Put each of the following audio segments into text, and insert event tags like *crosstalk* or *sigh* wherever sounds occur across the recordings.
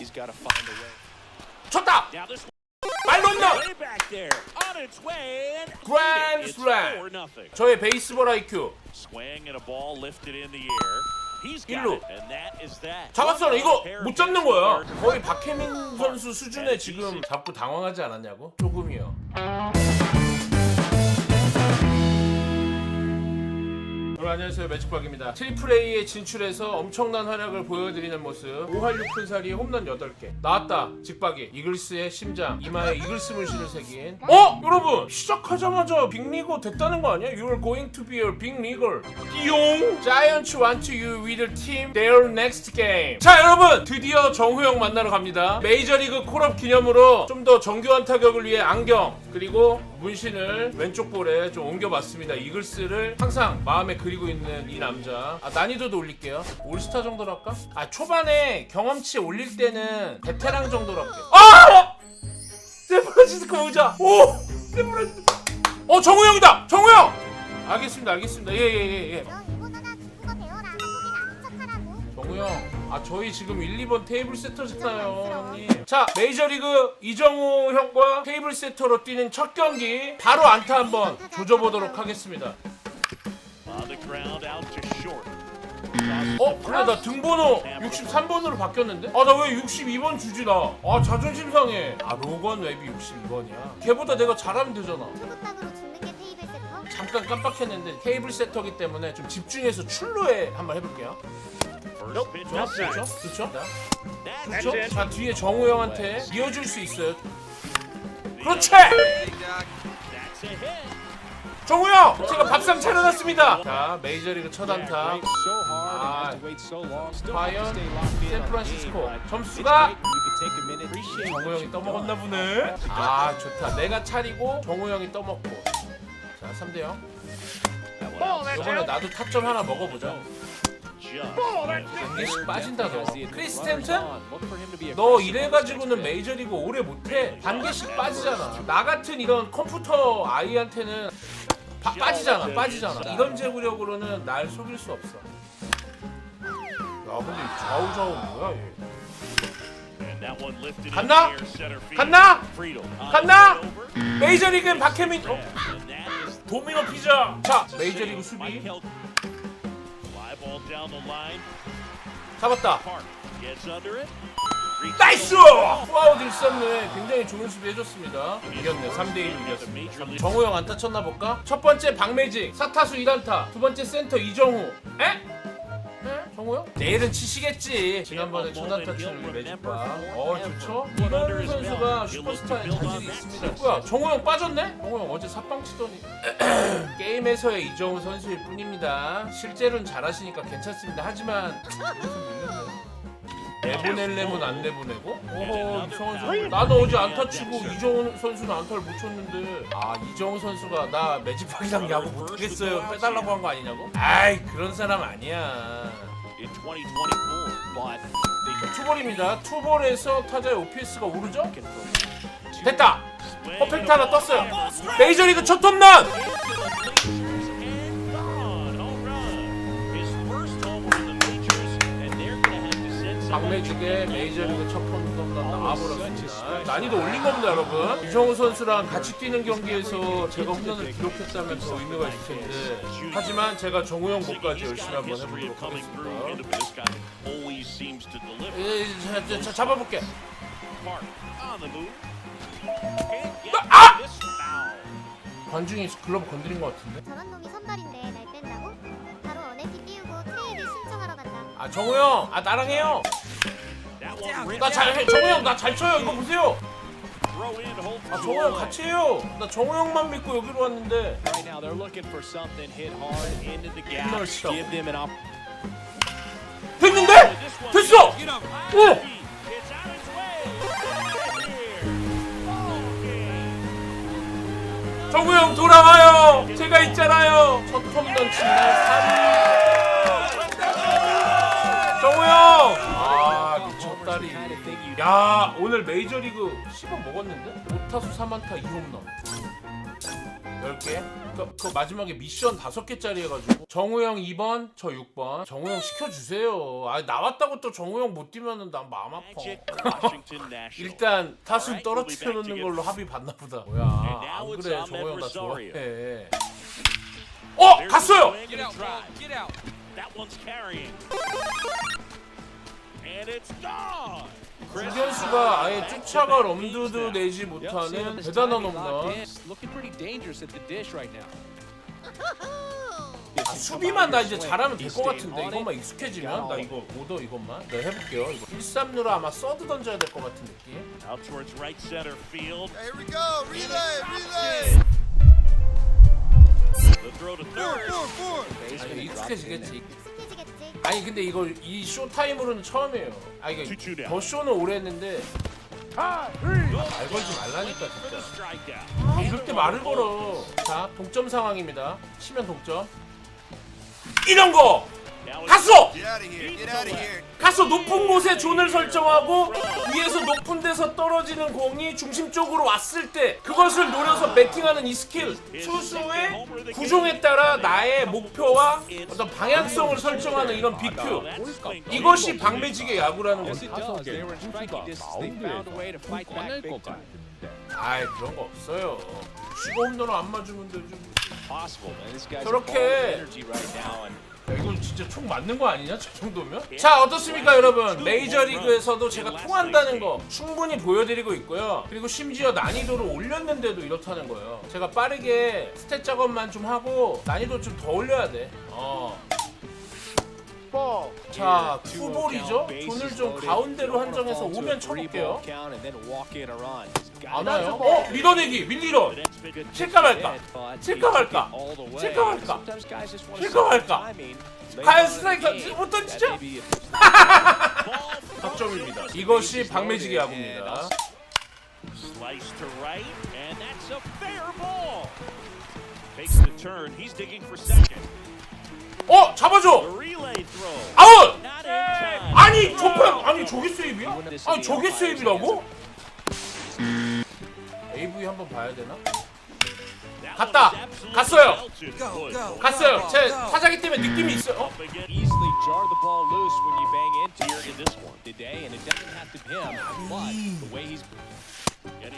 He's got to find a way. 쳤다. Now this 말론나. way back there on its way and Grand it's slam. four nothing. 저의 베이스볼 IQ. Swing and a ball lifted in the air. He's got 일루. it, and that is that. 잡았어. 이거 못 잡는 거야. 거의 박혜민 선수 수준에 지금 잡고 당황하지 않았냐고? 조금이요. 여러분 안녕하세요. 매직박입니다. 트리플 A에 진출해서 엄청난 활약을 보여드리는 모습. 5할 6푼살이 홈런 8개. 나왔다. 직박이. 이글스의 심장. 이마에 이글스 문신을 새긴. 어? 여러분 시작하자마자 빅리거 됐다는 거 아니야? You're going to be a big leaguer 띠용! Giants want you with the team. Their next game. 자 여러분 드디어 정우영 만나러 갑니다. 메이저리그 콜업 기념으로 좀 더 정교한 타격을 위해 안경 그리고 문신을 왼쪽 볼에 좀 옮겨봤습니다. 이글스를 항상 마음에 그리고 있는 이 남자. 아, 난이도도 올릴게요. 올스타 정도로 할까? 아, 초반에 경험치 올릴 때는 베테랑 정도로 할게요. 아! 샌프란시스코 의자! 오! 샌프란시스코. 어, 정우영이다! 정우영! 알겠습니다, 알겠습니다. 예, 예, 예, 예. 너 이보다가 중국어 배워라. 한국인 아닌 척하라고. 정우영, 아 저희 지금 1, 2번 테이블 세터잖아요, 형님. 자, 메이저리그 이정우 형과 테이블 세터로 뛰는 첫 경기 바로 안타 한번 조져보도록 하겠습니다. 어, 그래 나 등번호 63번으로 바뀌었는데? 아 나 왜 62번 주지 나? 아 자존심 상해. 아 로건 웹이 62번이야. 걔보다 내가 잘하면 되잖아. 초급방으로 죽는 게 테이블 세터? 잠깐 깜빡했는데 테이블 세터기 때문에 좀 집중해서 출루에 한번 해볼게요. 좋죠? That's 그렇죠? it. 자 뒤에 정우 형한테 이어줄 수 있어요. 그렇지! That's a hit. 정우 형! 제가 밥상 차려놨습니다. 자 메이저리그 첫 안타. 아, 과연 샌프란시스코 점수가 정우 형이 떠먹었나. 보네. 아 좋다. 내가 차리고 정우 형이 떠먹고. 자 3대 0. That one outside. 이번에 나도 타점 하나 먹어보자. Just 한 개씩 빠진다 너. As the 크리스 runners 템튼? on, look for him to be 너 이래가지고는 메이저리그 오래 못해. 반 개씩 빠지잖아. 나 같은 이런 컴퓨터 아이한테는 빠, 빠지잖아. 빠지잖아. 이런 제구력으로는 날 속일 수 없어. 야 근데 이 좌우좌우 뭐야 얘. 갔나? 갔나? 갔나? over. 메이저리그는 박혜민. 어? 도미노 피자. 자 메이저리그 수비 잡았다. 나이스! 와우 딜썸네 굉장히 좋은 수비 해줬습니다. 이겼네. 3대1 이겼습니다. 정우 형 안타 쳤나 볼까? 첫 번째 박매직, 사타수 1안타. 두 번째 센터 이정우. 에? 에? 정우 형? 내일은 치시겠지. 지난번에 우리 매직과. 어 좋죠? 이런 선수가 슈퍼스타의 자질이 있습니다. 뭐야 정우 형 빠졌네? 정우 형 어제 삽방 치더니 *clears throat* 게임에서의 이정우 선수일 뿐입니다. 실제로는 잘하시니까 괜찮습니다. 하지만. 내보낼래면 안 내보내고? 어허 이성원 선수 나는 어제 안타 치고 이정훈 선수는 안타를 못 쳤는데 아 이정훈 선수가 나 매직박이랑 야구 못하겠어요 빼달라고 한 거 아니냐고? 아이 그런 사람 아니야 In 2024, but they 투볼입니다 투볼에서 타자의 OPS가 오르죠? 됐다! 퍼펙트 하나 떴어요. 메이저리그 첫 홈런! 박매직의 메이저리그 첫 홈런 나와버렸습니다 난이도 올린 겁니다 여러분 이정우 선수랑 같이 뛰는 경기에서 제가 홈런을 기록했다면 더 의미가 있을 텐데 하지만 제가 정우 형 목까지 열심히 한번 해보도록 하겠습니다. 에, 자, 자, 자, 잡아볼게 아! 관중이 글러브 건드린 것 같은데 저런 놈이 선발인데 날 뺀다고? 바로 언해피 띄우고 트레이드 신청하러 간다. 아 정우 형 아 나랑 해요 나잘 정우 형나 잘 쳐요 이거 보세요 아 정우 형 같이 해요 나 정우 형만 믿고 여기로 왔는데 Right now, they're looking for something hit hard into the gap. 홈런을 치라고. Give them an opportunity. 됐는데? 됐어! 오! It's on its way. Okay. 정우 형 돌아와요 제가 있잖아요 첫 홈런 친날 3위 정우 형 아 you 야 오늘 메이저리그 10원 먹었는데? 5타수 3안타 2홈런. 10개. 그, 그 마지막에 미션 5개짜리 해가지고. 정우영 2번 저 6번. 정우영 시켜주세요. 아 나왔다고 또 정우영 못 뛰면은 난 마음 아파. 일단 타순 떨어뜨려 놓는 걸로 합의 봤나 보다. 뭐야. 안 그래 정우영 나. 좋아해. 어 갔어요 중견수가 아예 쫓아갈 엄두도 내지 못하는 대단한 홈런 Looking pretty dangerous at the dish right now. 아, 수비만 나 이제 잘하면 될 것 같은데 이것만 익숙해지면 나 이거 오더 이것만 네 해볼게요 이거 1, 3루라 아마 서드 던져야 될 것 같은 느낌 Out towards right center field. Here we go. Relay, relay. The throw to Four, third. four, four. 아니 이거 익숙해지겠지 익숙해지겠지. 아니 근데 이거 이 쇼타임으로는 처음이에요. 아 이거 투투다. 더 쇼는 오래 했는데. 말 걸지 말라니까 진짜. 이럴 때 말을 걸어. 자 동점 상황입니다. 치면 동점. 이런 거 갔어. 가서 높은 곳에 존을 설정하고 위에서 높은 데서 떨어지는 공이 중심 쪽으로 왔을 때 그것을 노려서 배팅하는 이 스킬 투수의 구종에 따라 나의 목표와 어떤 방향성을 설정하는 이런 swing. 이것이 박매직의 야구라는 거지. 아이 그런 거 없어요 쉬고 홈런을 안 맞으면 되지 저렇게. 진짜 총 맞는 거 아니냐? 저 정도면? 자 어떻습니까 여러분 메이저리그에서도 제가 통한다는 거 충분히 보여드리고 있고요 그리고 심지어 난이도를 올렸는데도 이렇다는 거예요 제가 빠르게 스탯 작업만 좀 하고 난이도 좀 더 올려야 돼 어. 자 two oh 투볼이죠? bases 좀. 가운데로 한정해서 오면 쳐볼게요 안. 와요? 어? 밀어내기 밀리러. 칠까 말까? 칠까 말까? 칠까 말까? 칠까 말까? 과연 스트라이크 못 던지죠? 득점입니다. 이것이 박매직의 야구입니다 Slice to right, and that's a fair ball. Takes the turn. He's digging for second. 어 잡아줘. 아웃! 아니 저편 아니 저게 세이브야? 아니 저게 세이브라고? AV 한번 봐야 되나? 갔다. 갔어요. 갔어요. 제 타자기 때문에 느낌이 있어요. 어?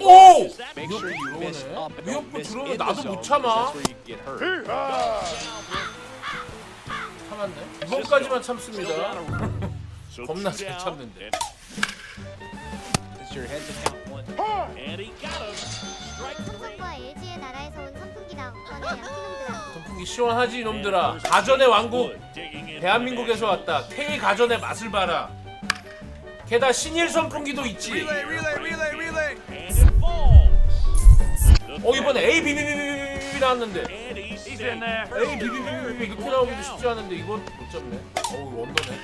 오! miss 들어오면 나도 못 참아. 참았네. 이번까지만 참습니다. 겁나 잘 참는데. 삼성과 LG의 나라에서 온 선풍기다. 너네 양키놈들아. 선풍기 시원하지 이놈들아. 가전의 왕국. 대한민국에서 왔다. K 가전의 맛을 봐라. 게다 신일 선풍기도 있지. Relay, relay, relay, relay. And it falls. 어 이번에 A 비비비비비 나왔는데. And he's in there. A 비비비비비 이렇게 나오기도 쉽지 않은데 이건 못 잡네. 어우 원더네.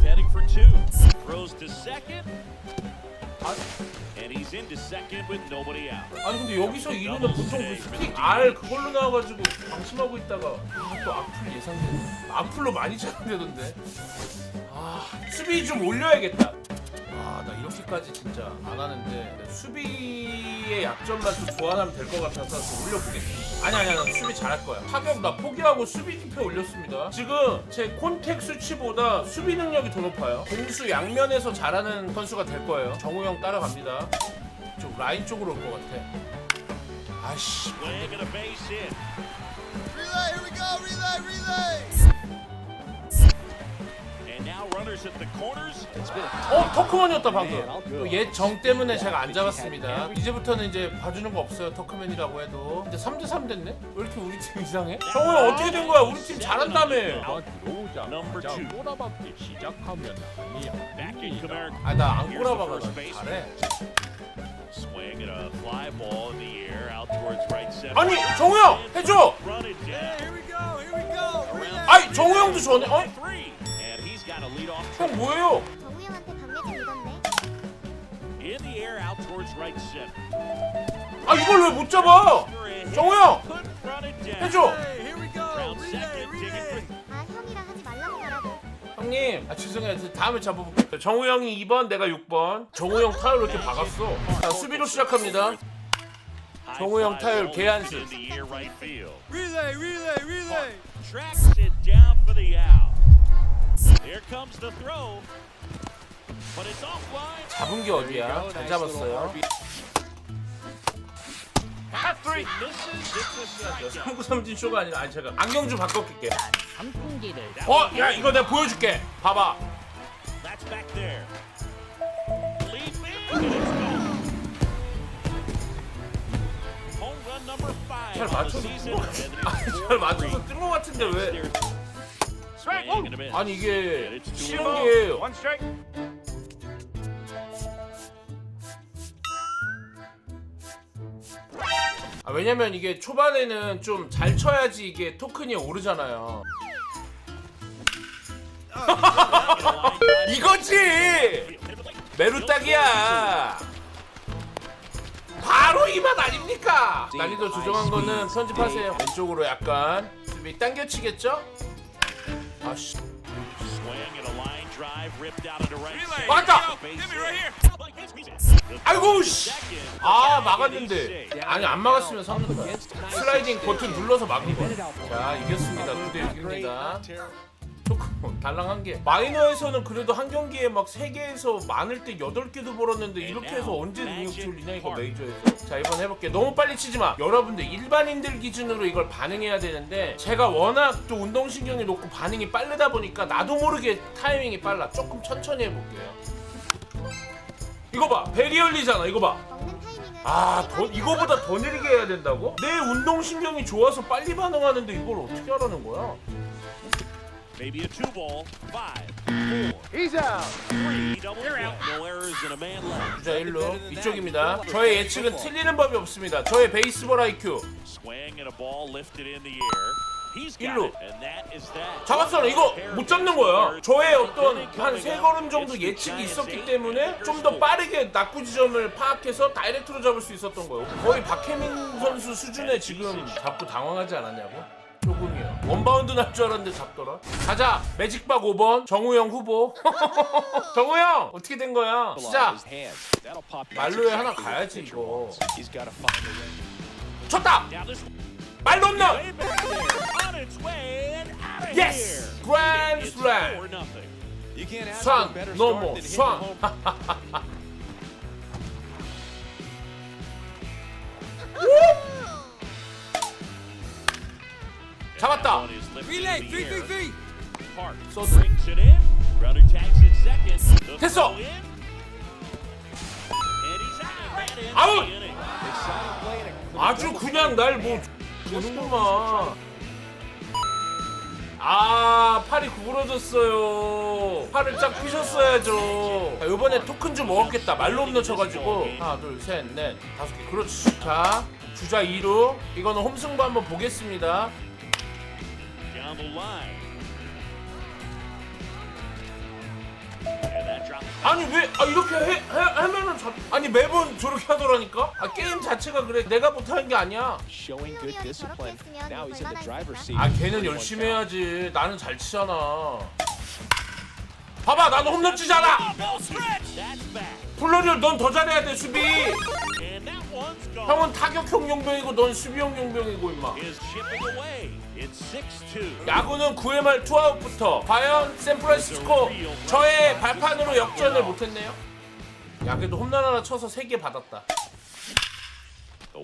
First, heading for two. Throws to second, and he's into second with nobody out. 아니 근데 여기서 이루는 보통 그 스틱 R 그걸로 나와가지고 방심하고 있다가 아, 또 악플 예상되네 악플로 많이 찾는데던데 아 수비 좀 올려야겠다 아 나 이렇게까지 진짜 안 하는데 수비의 약점만 좀 보완하면 될 것 같아서 좀 올려보겠습니다. 아니 아니 나 수비 잘할 거야. 타격 나 포기하고 수비 뒷표 올렸습니다. 지금 제 콘택 수치보다 수비 능력이 더 높아요. 공수 양면에서 잘하는 선수가 될 거예요. 정우영 따라갑니다. 좀 라인 쪽으로 올 것 같아. 아씨. 어 터크맨이었다 방금. 옛정 때문에 제가 안 잡았습니다. 이제부터는 이제 봐주는 거 없어요 터크맨이라고 해도. 근데 3대 3 됐네? 왜 이렇게 우리 팀 이상해? 정우야 어떻게 된 거야? 우리 팀 잘한다며. Number two. 꼬라박기 시작하면 아니야. Back in Comerica. 아나 안 꼬라박아 나. 잘해. Swing and a fly ball in the air out towards right center. 아니 해줘. Run it down. Here we go. Relay. 아니 정우영도 전에. 어 형 뭐예요? 믿었네. 아 이걸 왜 못 잡아? It down. 해줘. 아 형이라 하지 말라고 하라고. 형님 아 죄송해요 다음에 잡아볼게요 정우 형이 2번 내가 6번 정우 형 타율 왜 이렇게 박았어 자 수비로 시작합니다 정우 형 타율 field. Relay, relay, relay. Tracks it down for the out. 잡은 게 어디야 잘 잡았어요. 삼구 삼진 쇼가 아니라 아니 제가 안경 좀 바꿔 낄게 선풍기를 어? 야 이거 내가 보여줄게 봐봐 That's back there. Leaping, and it's gone. Home run number five 잘 맞춰서. 뜬거 맞춰서 뜬거 같은데 왜 아니 이게 쉬운 strike. 아, 왜냐면 이게 초반에는 좀 잘 쳐야지 이게 토큰이 오르잖아요. *laughs* 이거지! 메루딱이야. 바로 이 맛 아닙니까? 난이도 조정한 거는 편집하세요. 왼쪽으로 약간 수비 당겨치겠죠? 아씨. 맞다! 아이고 씨! 아 막았는데 아니 안 막았으면 3루다 슬라이딩 버튼 눌러서 막은 거자 이겼습니다 9대 6입니다 조금 *laughs* 달랑 한개 마이너에서는 그래도 한 경기에 막 3개에서 많을 때 8개도 벌었는데 이렇게 해서 언제 능력치 올리냐 이거 메이저에서. 자 이번 해볼게. 너무 빨리 치지마. 여러분들 일반인들 기준으로 이걸 반응해야 되는데 제가 워낙 또 운동신경이 높고 반응이 빠르다 보니까 나도 모르게 타이밍이 빨라. 조금 천천히 해볼게요. 이거 봐. 베리얼리잖아. 이거 봐. 먹는 타이밍은 아, 더, 이거보다 더 느리게 해야 된다고? 내 운동신경이 좋아서 빨리 반응하는데 이걸 어떻게 하라는 거야? Maybe a two ball. Five, four, He's out. three, double. No errors and a man left. 주자 1루 이쪽입니다. 저의 예측은 틀리는 법이 없습니다. 저의 베이스볼 IQ. Swing and a ball lifted in the air. 일루. it, and that is that. 잡았어. 이거 못 잡는 거야. 저의 어떤 한 세 걸음 정도 예측이 있었기 때문에 좀 더 빠르게 낙구 지점을 파악해서 다이렉트로 잡을 수 있었던 거예요. 거의 박혜민 선수 수준에 지금 잡고 당황하지 않았냐고? 원바운드 날 줄 알았는데 잡더라. 가자. 매직박 5번 정우영 후보. 정우영 어떻게 된 거야? 시작. 말로에 하나 가야지 이거. 쳤다. 말로 and out of Yes! here. Grand It's the air. Park 쏘드. brings it in. Runner tags it second. The throw in. And he's out. A 아주 그냥 날뭐 보는구만. 아 팔이 구부러졌어요. 팔을 쫙 삐셨어야죠. 자, 이번에 토큰 좀 먹었겠다. 말로 없는 쳐가지고 하나 둘셋넷 다섯 개 그렇지. 자 주자 2루 이거는 홈승부 한번 보겠습니다. 아니 왜 아, 이렇게 해, 해 하면은 자, 아니 매번 저렇게 하더라니까. 아 게임 자체가 그래. 내가 못하는 게 아니야. showing good discipline. Now he's in the driver's seat. 아 걔는 열심히 해야지 나는 잘 치잖아 봐봐 나도 홈런 치잖아. That's back. 플로리얼 넌더 잘해야 돼 수비 형은 타격형 용병이고 넌 수비형 용병이고 임마 Is chipping away. It's 6-2. 야구는 9회 말 투아웃부터 과연 샌프란시스코 저의 발판으로 역전을 못했네요 야구도 홈런 하나 쳐서 3개 받았다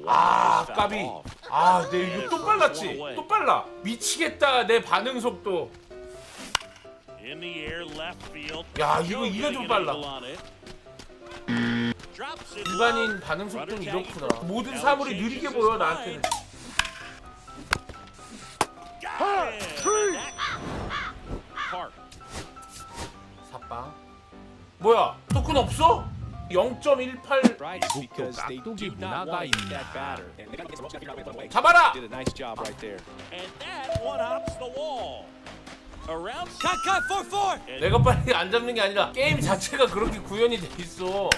아 까비. 아내 이거 또 빨랐지 또 빨라 미치겠다 내 반응 속도. 야, 이거 이게 좀 빨라. 일반인. 반응 속도는 이렇구나. 모든 사물이 느리게 보여. 나한테는. 사빵 뭐야 토큰 없어? 0.18 Strikes because they do 깍두기 not 문화가 want to hit 있나. that batter. And they gotta get some figure out a way. 잡아라 Did a nice job right there. And that one hops the wall. Around. Cut, cut, 4 4. And 내가 빨리 안 잡는 게 아니라 게임 자체가 그렇게 구현이 돼 있어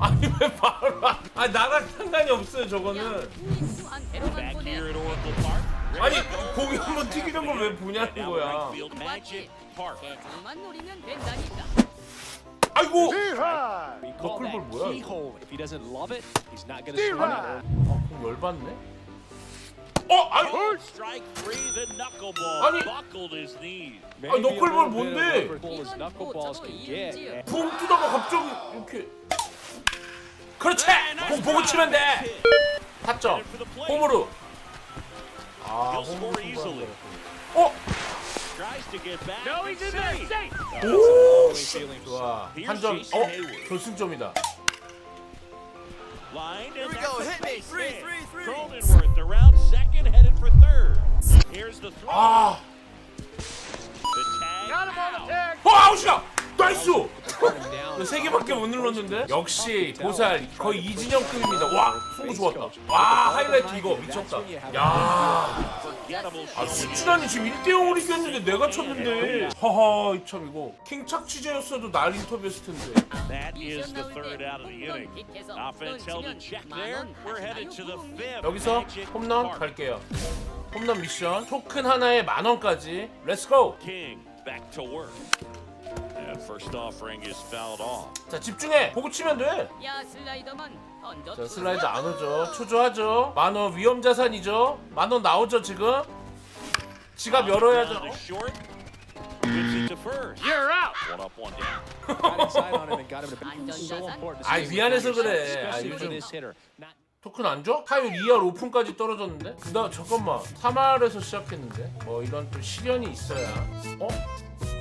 아니 왜 바로 안- 아 나랑 상관이 없어요 저거는 back here at Oracle Park. 아니 고기 한번 튀기는 걸 왜 보냐는 Now 거야 right field magic. park. 계절만 노리면 된다니까. 아이고 We call Knuckleball that 뭐야, keyhole. If he doesn't love it, he's not going to swing it. 아, 공 열받네 어 아이고 Strike three, the knuckleball 아니. buckled his knees. Maybe a knuckleball little bit of 뭔데? knuckleball as knuckleballs can get. 붕 뜨다가 갑자기 이렇게 그렇지 공 보고 치면 돼 타점. 홈으로 아 홈으로. 어. 오, 좋아. Here's 한 점. Jason 어. 결승점이다. Line Here and we that's go. a Hit me. base Three, hit. three, three. Cronenworth around second, headed for third. Here's the throw. 아, The tag. Got him on the out. tag. 어, 아웃이야. 나이스. 세 개밖에 못 눌렀는데. 역시 보살 거의 이진영급입니다. 와, 승부 좋았다. 와, 하이라이트 이거 미쳤다. 야, 아. 수준환이 지금 1대 0으로 이겼는데 내가 쳤는데. 하하, 참 이거 킹착 취재였어도 날 인터뷰했을 텐데. That is the third out of the inning. Offense held in check there. We're headed to the fifth. 여기서 홈런. 갈게요. 홈런 미션 토큰 하나에 만 원까지. 렛츠 고. King back to work. First offering is fouled off. 자, 집중해. 보고 치면 돼. 야 슬라이더만 던져. 자 슬라이드 안 오죠 초조하죠 만원 위험 자산이죠 만원 나오죠 지금 지갑 열어야죠 Down to short. Gives it to first. You're out. One up, one down. Got inside on him and got him to 안전 so important. to 아이, stay 미안해서 그래. 아, especially for 요즘- this hitter. Not 토큰 안 줘? 타율 2할 오픈까지 떨어졌는데? 나 잠깐만 3할에서 시작했는데 뭐 이런 또 시련이 있어야 어?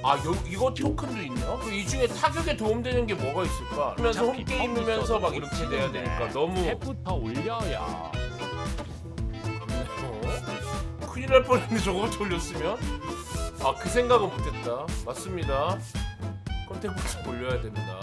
아 요, 이거 토큰도 있나? 그이 중에 타격에 도움되는 게 뭐가 있을까? 어차피 홈게임이면서 막펌 이렇게 돼야 못 되니까 너무 탭부터 올려야. 어? 큰일 날 뻔했네 저거부터 올렸으면 아 그 생각은 못했다 맞습니다 컨택부터 올려야 됩니다